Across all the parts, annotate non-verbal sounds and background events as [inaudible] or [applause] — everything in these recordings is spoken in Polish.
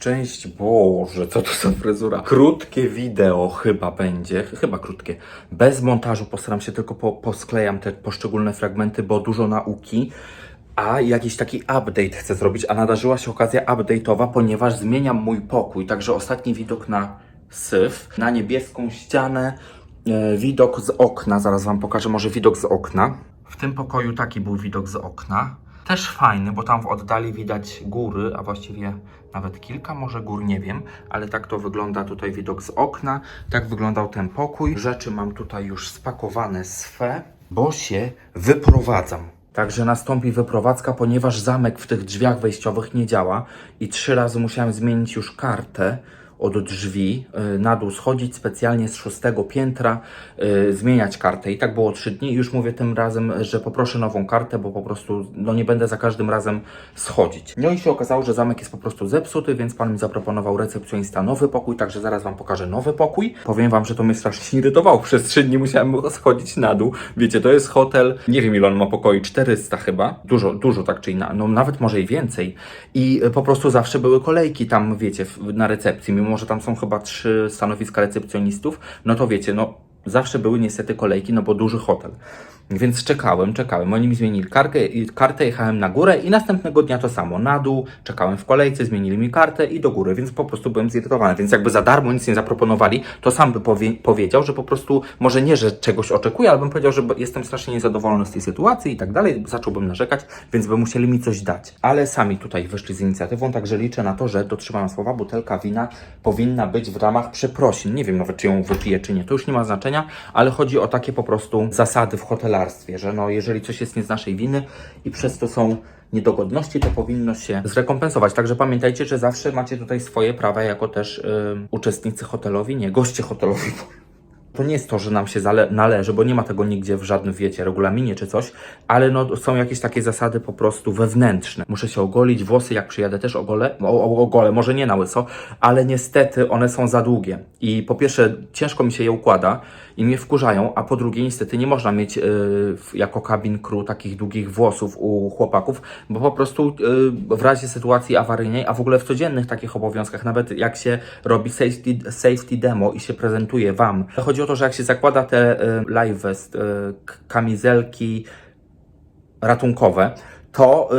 szczęście. Boże, co to za fryzura? Krótkie wideo chyba będzie, chyba krótkie. Bez montażu postaram się tylko po, posklejam te poszczególne fragmenty, bo dużo nauki. A jakiś taki update chcę zrobić, a nadarzyła się okazja update'owa, ponieważ zmieniam mój pokój. Także ostatni widok na syf, na niebieską ścianę, e, widok z okna. Zaraz Wam pokażę, może widok z okna. W tym pokoju taki był widok z okna. Też fajny, bo tam w oddali widać góry, a właściwie nawet kilka może gór, nie wiem, ale tak to wygląda tutaj widok z okna. Tak wyglądał ten pokój. Rzeczy mam tutaj już spakowane swe, bo się wyprowadzam. Także nastąpi wyprowadzka, ponieważ zamek w tych drzwiach wejściowych nie działa i trzy razy musiałem zmienić już kartę od drzwi, y, na dół schodzić specjalnie z szóstego piętra, y, zmieniać kartę. I tak było trzy dni już mówię tym razem, że poproszę nową kartę, bo po prostu no nie będę za każdym razem schodzić. No i się okazało, że zamek jest po prostu zepsuty, więc pan mi zaproponował recepcjonista nowy pokój, także zaraz wam pokażę nowy pokój. Powiem wam, że to mnie strasznie irytowało. Przez trzy dni musiałem schodzić na dół. Wiecie, to jest hotel, nie wiem ile on ma pokoi, 400 chyba. Dużo, dużo tak czy inaczej, no nawet może i więcej. I po prostu zawsze były kolejki tam, wiecie, na recepcji, mimo że tam są chyba trzy stanowiska recepcjonistów, no to wiecie, no zawsze były niestety kolejki, no bo duży hotel. Więc czekałem, czekałem. Oni mi zmienili kartę, kartę, jechałem na górę i następnego dnia to samo. Na dół, czekałem w kolejce, zmienili mi kartę i do góry, więc po prostu byłem zirytowany. Więc jakby za darmo nic nie zaproponowali, to sam by powie, powiedział, że po prostu, może nie, że czegoś oczekuję, ale bym powiedział, że jestem strasznie niezadowolony z tej sytuacji i tak dalej. Zacząłbym narzekać, więc by musieli mi coś dać. Ale sami tutaj wyszli z inicjatywą, także liczę na to, że dotrzymam słowa. Butelka wina powinna być w ramach przeprosin. Nie wiem nawet, czy ją wypiję, czy nie. To już nie ma znaczenia, ale chodzi o takie po prostu zasady w hotelarstwie, że no, jeżeli coś jest nie z naszej winy i przez to są niedogodności, to powinno się zrekompensować. Także pamiętajcie, że zawsze macie tutaj swoje prawa jako też y, uczestnicy hotelowi, nie, goście hotelowi. To nie jest to, że nam się należy, bo nie ma tego nigdzie w żadnym, wiecie, regulaminie czy coś, ale no są jakieś takie zasady po prostu wewnętrzne. Muszę się ogolić, włosy jak przyjadę też ogolę, o, ogolę, może nie na łyso, ale niestety one są za długie. I po pierwsze ciężko mi się je układa i mnie wkurzają, a po drugie niestety nie można mieć y, jako cabin crew takich długich włosów u chłopaków, bo po prostu y, w razie sytuacji awaryjnej, a w ogóle w codziennych takich obowiązkach, nawet jak się robi safety, safety demo i się prezentuje Wam, chodzi o to, że jak się zakłada te y, live vest, y, kamizelki ratunkowe, to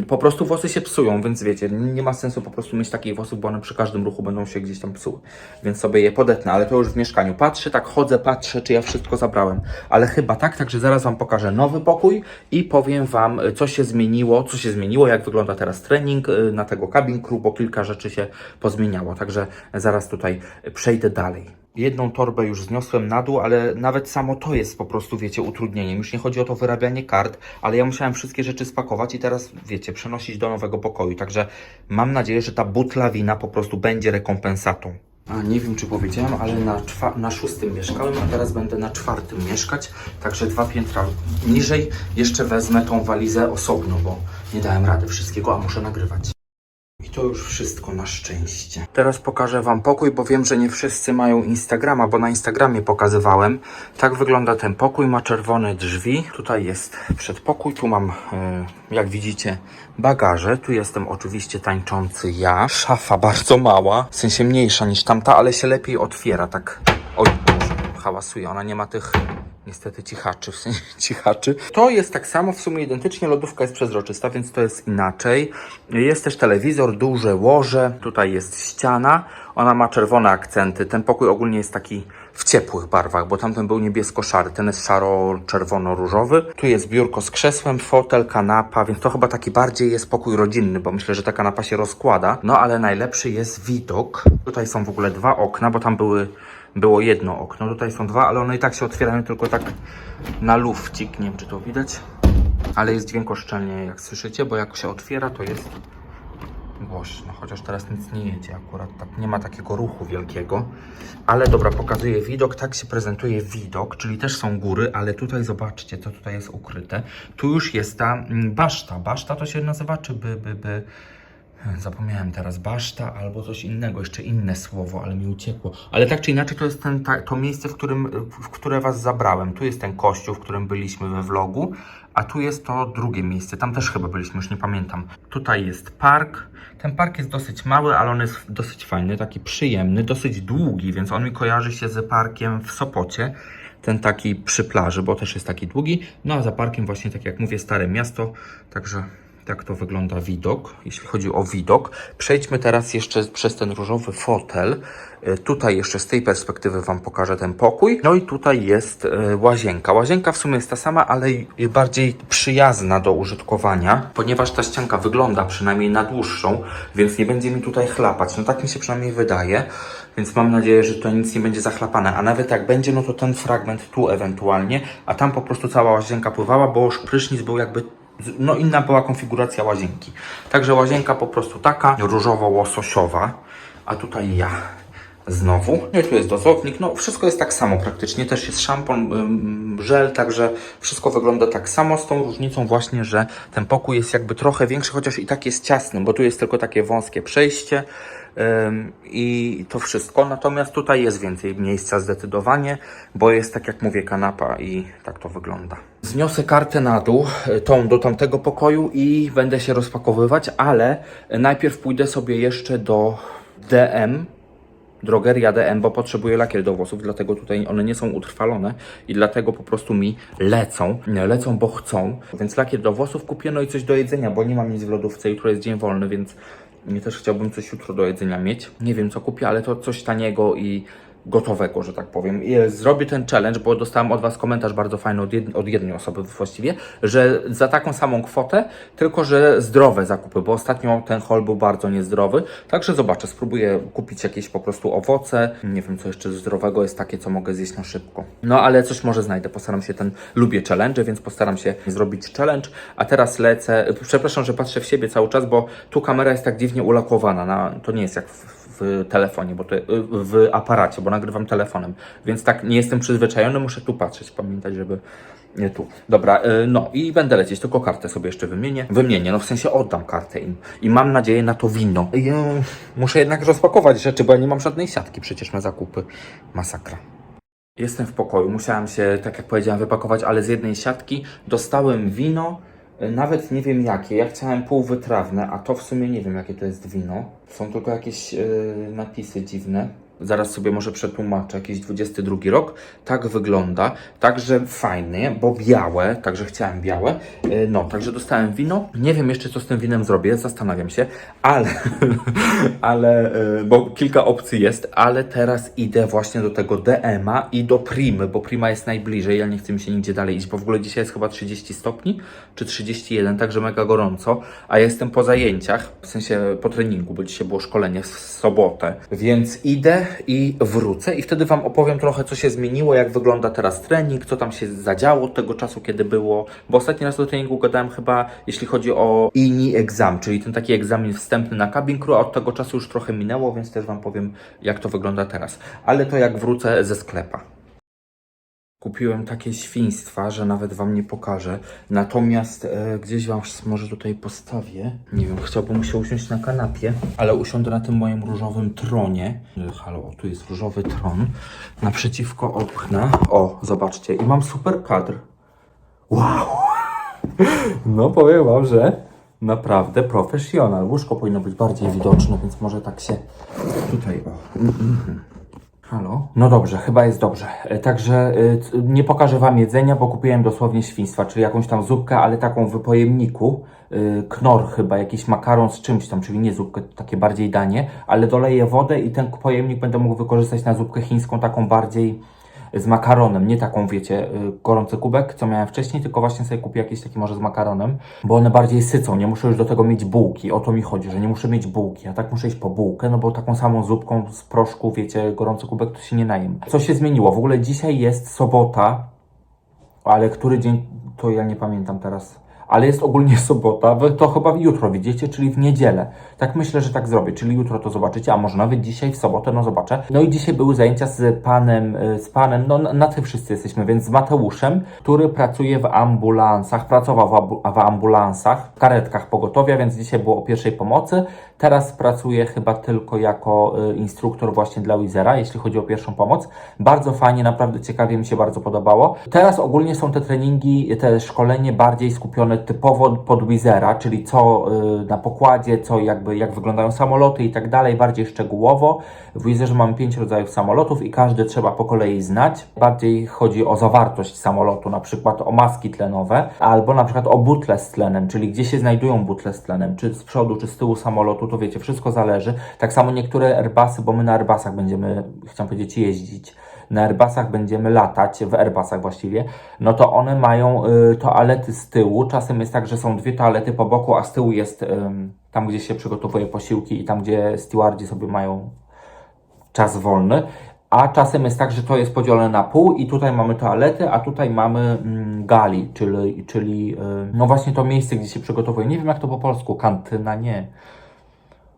y, po prostu włosy się psują, więc wiecie, nie ma sensu po prostu mieć takich włosów, bo one przy każdym ruchu będą się gdzieś tam psuły. Więc sobie je podetnę, ale to już w mieszkaniu. Patrzę, tak chodzę, patrzę, czy ja wszystko zabrałem. Ale chyba tak, także zaraz Wam pokażę nowy pokój i powiem Wam, y, co się zmieniło, co się zmieniło, jak wygląda teraz trening y, na tego cabin crew, bo kilka rzeczy się pozmieniało. Także zaraz tutaj przejdę dalej. Jedną torbę już zniosłem na dół, ale nawet samo to jest po prostu, wiecie, utrudnieniem. Już nie chodzi o to wyrabianie kart, ale ja musiałem wszystkie rzeczy spakować i teraz, wiecie, przenosić do nowego pokoju. Także mam nadzieję, że ta butla wina po prostu będzie rekompensatą. A nie wiem, czy powiedziałem, ale na, na szóstym mieszkałem, a teraz będę na czwartym mieszkać. Także dwa piętra niżej. Jeszcze wezmę tą walizę osobno, bo nie dałem rady wszystkiego, a muszę nagrywać. I to już wszystko na szczęście. Teraz pokażę Wam pokój, bo wiem, że nie wszyscy mają Instagrama, bo na Instagramie pokazywałem. Tak wygląda ten pokój, ma czerwone drzwi. Tutaj jest przedpokój, tu mam, e, jak widzicie, bagaże. Tu jestem oczywiście tańczący ja. Szafa bardzo mała, w sensie mniejsza niż tamta, ale się lepiej otwiera, tak. Oj, hałasuje, ona nie ma tych Niestety cichaczy, w sensie [laughs] cichaczy. To jest tak samo, w sumie identycznie, lodówka jest przezroczysta, więc to jest inaczej. Jest też telewizor, duże łoże, tutaj jest ściana, ona ma czerwone akcenty. Ten pokój ogólnie jest taki w ciepłych barwach, bo tamten był niebiesko-szary, ten jest szaro-czerwono-różowy. Tu jest biurko z krzesłem, fotel, kanapa, więc to chyba taki bardziej jest pokój rodzinny, bo myślę, że ta kanapa się rozkłada. No ale najlepszy jest widok. Tutaj są w ogóle dwa okna, bo tam były było jedno okno, tutaj są dwa, ale one i tak się otwierają tylko tak na lufcik, nie wiem czy to widać, ale jest dźwiękoszczelnie jak słyszycie, bo jak się otwiera to jest głośno, chociaż teraz nic nie jedzie akurat, tak. Nie ma takiego ruchu wielkiego, ale dobra, pokazuję widok, tak się prezentuje widok, czyli też są góry, ale tutaj zobaczcie, co tutaj jest ukryte, tu już jest ta mm, baszta, baszta to się nazywa, czy by, by, by, Zapomniałem teraz baszta albo coś innego, jeszcze inne słowo, ale mi uciekło. Ale tak czy inaczej to jest ten, to miejsce, w, którym, w które was zabrałem. Tu jest ten kościół, w którym byliśmy we vlogu, a tu jest to drugie miejsce. Tam też chyba byliśmy, już nie pamiętam. Tutaj jest park. Ten park jest dosyć mały, ale on jest dosyć fajny, taki przyjemny, dosyć długi, więc on mi kojarzy się z parkiem w Sopocie. Ten taki przy plaży, bo też jest taki długi. No a za parkiem właśnie, tak jak mówię, Stare Miasto. Także tak to wygląda widok, jeśli chodzi o widok. Przejdźmy teraz jeszcze przez ten różowy fotel. E, Tutaj jeszcze z tej perspektywy Wam pokażę ten pokój. No i tutaj jest e, łazienka. Łazienka w sumie jest ta sama, ale bardziej przyjazna do użytkowania, ponieważ ta ścianka wygląda przynajmniej na dłuższą, więc nie będzie mi tutaj chlapać. No tak mi się przynajmniej wydaje, więc mam nadzieję, że tutaj nic nie będzie zachlapane. A nawet jak będzie, no to ten fragment tu ewentualnie, a tam po prostu cała łazienka pływała, bo już prysznic był jakby no inna była konfiguracja łazienki. Także łazienka po prostu taka różowo-łososiowa, a tutaj ja znowu. No i tu jest dozownik, no wszystko jest tak samo praktycznie, też jest szampon, żel, także wszystko wygląda tak samo, z tą różnicą właśnie, że ten pokój jest jakby trochę większy, chociaż i tak jest ciasny, bo tu jest tylko takie wąskie przejście, I to wszystko. Natomiast tutaj jest więcej miejsca zdecydowanie, bo jest tak jak mówię kanapa i tak to wygląda. Zniosę kartę na dół, y, tą do tamtego pokoju i będę się rozpakowywać, ale najpierw pójdę sobie jeszcze do DM, drogeria DM, bo potrzebuję lakier do włosów, dlatego tutaj one nie są utrwalone i dlatego po prostu mi lecą. Lecą, bo chcą. Więc lakier do włosów kupię, no i coś do jedzenia, bo nie mam nic w lodówce, jutro jest dzień wolny, więc nie też chciałbym coś jutro do jedzenia mieć. Nie wiem co kupię, ale to coś taniego i gotowego, że tak powiem. I zrobię ten challenge, bo dostałem od Was komentarz bardzo fajny od, jed od jednej osoby właściwie, że za taką samą kwotę, tylko że zdrowe zakupy, bo ostatnio ten haul był bardzo niezdrowy. Także zobaczę, spróbuję kupić jakieś po prostu owoce. Nie wiem, co jeszcze zdrowego jest takie, co mogę zjeść na szybko. No ale coś może znajdę. Postaram się ten, lubię challenge, więc postaram się zrobić challenge. A teraz lecę, przepraszam, że patrzę w siebie cały czas, bo tu kamera jest tak dziwnie ulakowana. Na, to nie jest jak w, w telefonie, bo to, w aparacie, bo nagrywam telefonem, więc tak nie jestem przyzwyczajony, muszę tu patrzeć, pamiętać, żeby nie tu. Dobra, y, no i będę lecieć, tylko kartę sobie jeszcze wymienię. Wymienię, no w sensie oddam kartę im i mam nadzieję na to wino. I, y, muszę jednak rozpakować rzeczy, bo ja nie mam żadnej siatki przecież na zakupy. Masakra. Jestem w pokoju, musiałem się, tak jak powiedziałem, wypakować, ale z jednej siatki dostałem wino, y, nawet nie wiem jakie. Ja chciałem półwytrawne, a to w sumie nie wiem jakie to jest wino. Są tylko jakieś yy, napisy dziwne. Zaraz sobie może przetłumaczę, jakiś 22 rok. Tak wygląda. Także fajnie, bo białe, także chciałem białe. Yy, No, także dostałem wino. Nie wiem jeszcze, co z tym winem zrobię, zastanawiam się, ale, [laughs] ale, yy, bo kilka opcji jest, ale teraz idę właśnie do tego DM-a i do Primy, bo Prima jest najbliżej. Ja nie chcę mi się nigdzie dalej iść, bo w ogóle dzisiaj jest chyba 30 stopni, czy 31, także mega gorąco, a jestem po zajęciach, w sensie po treningu, bo dzisiaj było szkolenie w sobotę, więc idę i wrócę i wtedy Wam opowiem trochę, co się zmieniło, jak wygląda teraz trening, co tam się zadziało od tego czasu, kiedy było, bo ostatni raz do treningu gadałem chyba, jeśli chodzi o INI egzam, czyli ten taki egzamin wstępny na cabin crew, a od tego czasu już trochę minęło, więc też Wam powiem, jak to wygląda teraz. Ale to jak wrócę ze sklepa. Kupiłem takie świństwa, że nawet wam nie pokażę. Natomiast e, gdzieś wam może tutaj postawię. Nie wiem, chciałbym się usiąść na kanapie, ale usiądę na tym moim różowym tronie. Halo, tu jest różowy tron. Naprzeciwko okna. O, zobaczcie. I mam super kadr. Wow! [laughs] No powiem wam, że naprawdę profesjonal. Łóżko powinno być bardziej widoczne, więc może tak się tutaj o. Halo? No dobrze, chyba jest dobrze. E, Także c- nie pokażę Wam jedzenia, bo kupiłem dosłownie świństwa, czyli jakąś tam zupkę, ale taką w pojemniku. Y, knor chyba, jakiś makaron z czymś tam, czyli nie zupkę, takie bardziej danie, ale doleję wodę i ten pojemnik będę mógł wykorzystać na zupkę chińską, taką bardziej z makaronem, nie taką wiecie, y, gorący kubek, co miałem wcześniej, tylko właśnie sobie kupię jakiś taki może z makaronem, bo one bardziej sycą, nie muszę już do tego mieć bułki, o to mi chodzi, że nie muszę mieć bułki, a tak muszę iść po bułkę, no bo taką samą zupką z proszku, wiecie, gorący kubek to się nie najem. Co się zmieniło? W ogóle dzisiaj jest sobota, ale który dzień, to ja nie pamiętam teraz. Ale jest ogólnie [laughs] sobota, to chyba jutro widzicie, czyli w niedzielę. Tak myślę, że tak zrobię, czyli jutro to zobaczycie, a może nawet dzisiaj w sobotę, no zobaczę. No i dzisiaj były zajęcia z panem, y, z panem, no na, tym wszyscy jesteśmy, więc z Mateuszem, który pracuje w ambulansach, pracował w, w ambulansach, w karetkach pogotowia, więc dzisiaj było o pierwszej pomocy. Teraz pracuje chyba tylko jako y, instruktor właśnie dla Wizera, jeśli chodzi o pierwszą pomoc. Bardzo fajnie, naprawdę ciekawie mi się bardzo podobało. Teraz ogólnie są te treningi, te szkolenie bardziej skupione typowo pod Wizera, czyli co y, na pokładzie, co jakby, jak wyglądają samoloty i tak dalej, bardziej szczegółowo. W Wizerze mamy pięć rodzajów samolotów i każdy trzeba po kolei znać. Bardziej chodzi o zawartość samolotu, na przykład o maski tlenowe, albo na przykład o butle z tlenem, czyli gdzie się znajdują butle z tlenem, czy z przodu, czy z tyłu samolotu, to wiecie, wszystko zależy. Tak samo niektóre Airbusy, bo my na Airbusach będziemy, chciałem powiedzieć, jeździć na Airbusach będziemy latać, w Airbusach właściwie, no to one mają y, toalety z tyłu. Czasem jest tak, że są dwie toalety po boku, a z tyłu jest ym, tam, gdzie się przygotowuje posiłki i tam, gdzie stewardzi sobie mają czas wolny. A czasem jest tak, że to jest podzielone na pół i tutaj mamy toalety, a tutaj mamy mm, gali, czyli, czyli y, no właśnie to miejsce, gdzie się przygotowuje. Nie wiem jak to po polsku, kantyna, nie.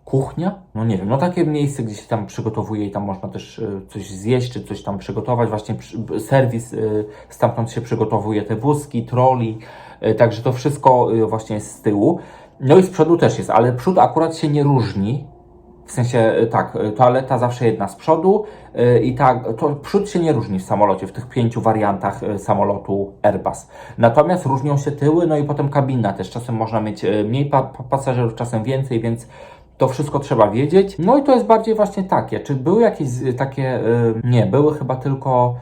Kuchnia? No nie wiem, no takie miejsce, gdzie się tam przygotowuje i tam można też y, coś zjeść, czy coś tam przygotować. Właśnie serwis, y, stamtąd się przygotowuje te wózki, troli, y, także to wszystko właśnie jest z tyłu. No i z przodu też jest, ale przód akurat się nie różni. W sensie tak, toaleta zawsze jedna z przodu i tak, to przód się nie różni w samolocie, w tych pięciu wariantach samolotu Airbus. Natomiast różnią się tyły, no i potem kabina też. Czasem można mieć mniej pa- pasażerów, czasem więcej, więc to wszystko trzeba wiedzieć. No i to jest bardziej właśnie takie. Czy były jakieś takie. Y, nie, były chyba tylko.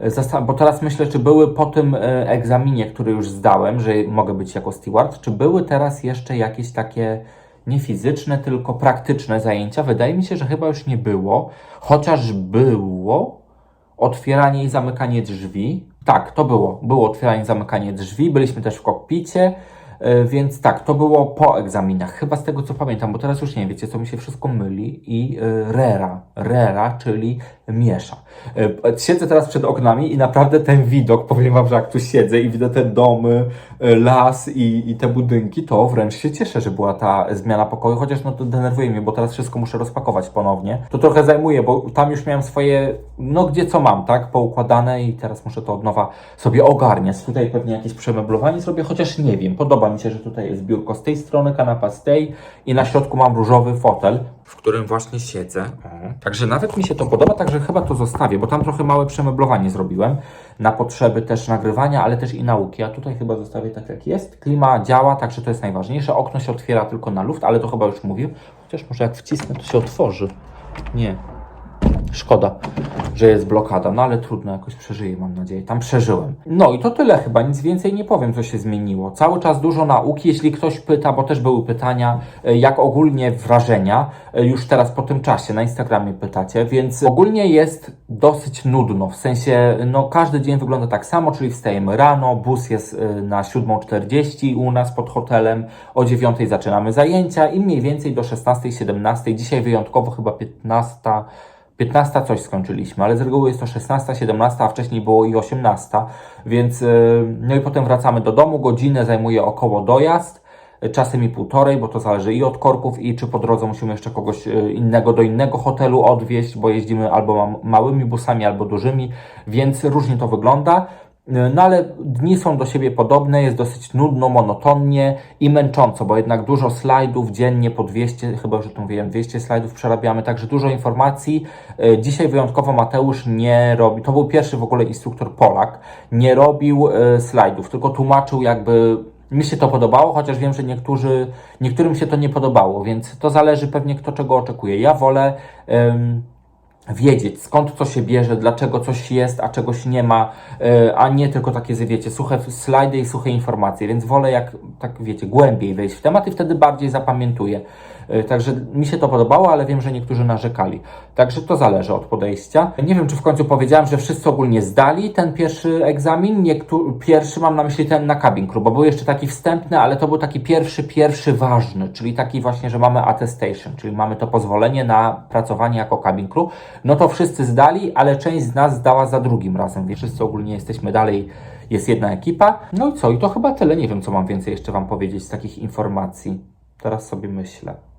y, Bo teraz myślę, czy były po tym y, egzaminie, który już zdałem, że mogę być jako steward, czy były teraz jeszcze jakieś takie nie fizyczne, tylko praktyczne zajęcia? Wydaje mi się, że chyba już nie było, chociaż było otwieranie i zamykanie drzwi. Tak, to było. Było otwieranie i zamykanie drzwi. Byliśmy też w kokpicie. E, Więc tak, to było po egzaminach, chyba z tego co pamiętam, bo teraz już nie wiecie, co mi się wszystko myli. I y, rera, rera, czyli miesza. E, Siedzę teraz przed oknami i naprawdę ten widok, powiem Wam, że jak tu siedzę i widzę te domy, y, las i, i te budynki, to wręcz się cieszę, że była ta zmiana pokoju, chociaż no to denerwuje mnie, bo teraz wszystko muszę rozpakować ponownie. To trochę zajmuje, bo tam już miałem swoje, no gdzie co mam, tak, poukładane i teraz muszę to od nowa sobie ogarniać. Tutaj pewnie jakieś przemeblowanie zrobię, chociaż nie wiem. Podoba mi się, że tutaj jest biurko z tej strony, kanapa z tej i na środku mam różowy fotel, w którym właśnie siedzę. Także nawet mi się to podoba, także chyba to zostawię, bo tam trochę małe przemeblowanie zrobiłem na potrzeby też nagrywania, ale też i nauki. A tutaj chyba zostawię tak jak jest. Klima działa, także to jest najważniejsze. Okno się otwiera tylko na luft, ale to chyba już mówiłem. Chociaż może jak wcisnę, to się otworzy. Nie. Szkoda, że jest blokada, no ale trudno, jakoś przeżyję, mam nadzieję. Tam przeżyłem. No i to tyle chyba, nic więcej nie powiem, co się zmieniło. Cały czas dużo nauki, jeśli ktoś pyta, bo też były pytania, e, jak ogólnie wrażenia, e, już teraz po tym czasie na Instagramie pytacie, więc ogólnie jest dosyć nudno, w sensie, no każdy dzień wygląda tak samo, czyli wstajemy rano, bus jest e, na 7.40 u nas pod hotelem, o 9.00 zaczynamy zajęcia i mniej więcej do 16.00, 17.00, dzisiaj wyjątkowo chyba 15.00, 15 coś skończyliśmy, ale z reguły jest to 16, 17, a wcześniej było i 18, więc yy, no i potem wracamy do domu, godzinę zajmuje około dojazd, y, czasem i półtorej, bo to zależy i od korków i czy po drodze musimy jeszcze kogoś y, innego do innego hotelu odwieźć, bo jeździmy albo małymi busami, albo dużymi, więc różnie to wygląda. No ale dni są do siebie podobne, jest dosyć nudno, monotonnie i męcząco, bo jednak dużo slajdów dziennie po 200, chyba już o tym mówiłem, 200 slajdów przerabiamy, także dużo informacji. E, Dzisiaj wyjątkowo Mateusz nie robi, to był pierwszy w ogóle instruktor Polak, nie robił e, slajdów, tylko tłumaczył jakby mi się to podobało, chociaż wiem, że niektórzy, niektórym się to nie podobało, więc to zależy pewnie kto czego oczekuje. Ja wolę wiedzieć, skąd co się bierze, dlaczego coś jest, a czegoś nie ma, e, a nie tylko takie, wiecie, suche slajdy i suche informacje, więc wolę jak, tak wiecie, głębiej wejść w temat i wtedy bardziej zapamiętuję. E, Także mi się to podobało, ale wiem, że niektórzy narzekali. Także to zależy od podejścia. Nie wiem, czy w końcu powiedziałem, że wszyscy ogólnie zdali ten pierwszy egzamin. Pierwszy mam na myśli ten na cabin crew, bo był jeszcze taki wstępny, ale to był taki pierwszy, pierwszy ważny, czyli taki właśnie, że mamy attestation, czyli mamy to pozwolenie na pracowanie jako cabin crew. No to wszyscy zdali, ale część z nas zdała za drugim razem, więc wszyscy ogólnie jesteśmy dalej jest jedna ekipa. No i co? I to chyba tyle. Nie wiem, co mam więcej jeszcze Wam powiedzieć z takich informacji. Teraz sobie myślę.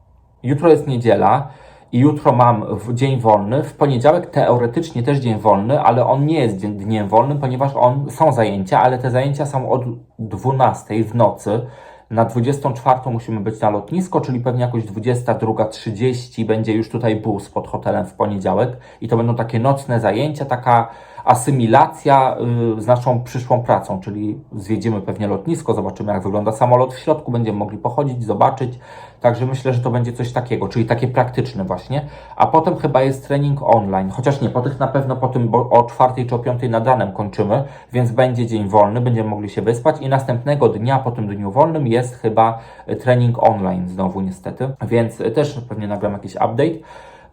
Jutro jest niedziela i jutro mam dzień wolny. W poniedziałek teoretycznie też dzień wolny, ale on nie jest dniem wolnym, ponieważ on, są zajęcia, ale te zajęcia są od 12 w nocy. Na 24 musimy być na lotnisko, czyli pewnie jakoś 22.30 będzie już tutaj bus pod hotelem w poniedziałek i to będą takie nocne zajęcia, taka asymilacja y, z naszą przyszłą pracą, czyli zwiedzimy pewnie lotnisko, zobaczymy jak wygląda samolot w środku, będziemy mogli pochodzić, zobaczyć. Także myślę, że to będzie coś takiego, czyli takie praktyczne właśnie. A potem chyba jest trening online, chociaż nie, po tych na pewno po tym, bo o czwartej czy o piątej nad ranem kończymy, więc będzie dzień wolny, będziemy mogli się wyspać i następnego dnia po tym dniu wolnym jest chyba trening online znowu niestety, więc też pewnie nagram jakiś update.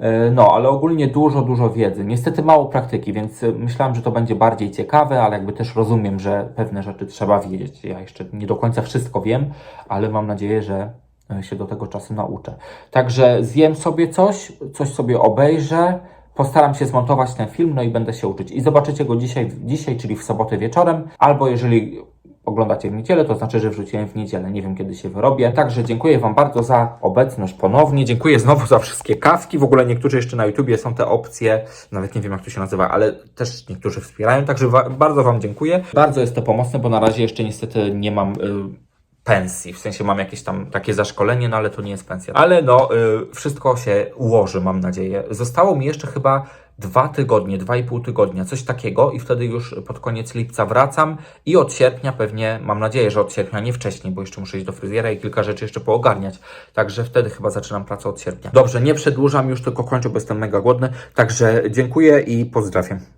E, No, ale ogólnie dużo, dużo wiedzy. Niestety mało praktyki, więc myślałem, że to będzie bardziej ciekawe, ale jakby też rozumiem, że pewne rzeczy trzeba wiedzieć. Ja jeszcze nie do końca wszystko wiem, ale mam nadzieję, że e, się do tego czasu nauczę. Także zjem sobie coś, coś sobie obejrzę, postaram się zmontować ten film, no i będę się uczyć. I zobaczycie go dzisiaj, dzisiaj czyli w sobotę wieczorem, albo jeżeli oglądacie w niedzielę, to znaczy, że wrzuciłem w niedzielę. Nie wiem, kiedy się wyrobię. Także dziękuję Wam bardzo za obecność ponownie. Dziękuję znowu za wszystkie kawki. W ogóle niektórzy jeszcze na YouTubie są te opcje, nawet nie wiem, jak to się nazywa, ale też niektórzy wspierają. Także wa- bardzo Wam dziękuję. Bardzo jest to pomocne, bo na razie jeszcze niestety nie mam. Y pensji, w sensie mam jakieś tam takie zaszkolenie, no ale to nie jest pensja. Ale no, y, wszystko się ułoży, mam nadzieję. Zostało mi jeszcze chyba dwa tygodnie, dwa i pół tygodnia, coś takiego i wtedy już pod koniec lipca wracam i od sierpnia pewnie, mam nadzieję, że od sierpnia, nie wcześniej, bo jeszcze muszę iść do fryzjera i kilka rzeczy jeszcze poogarniać. Także wtedy chyba zaczynam pracę od sierpnia. Dobrze, nie przedłużam już, tylko kończę, bo jestem mega głodny. Także dziękuję i pozdrawiam.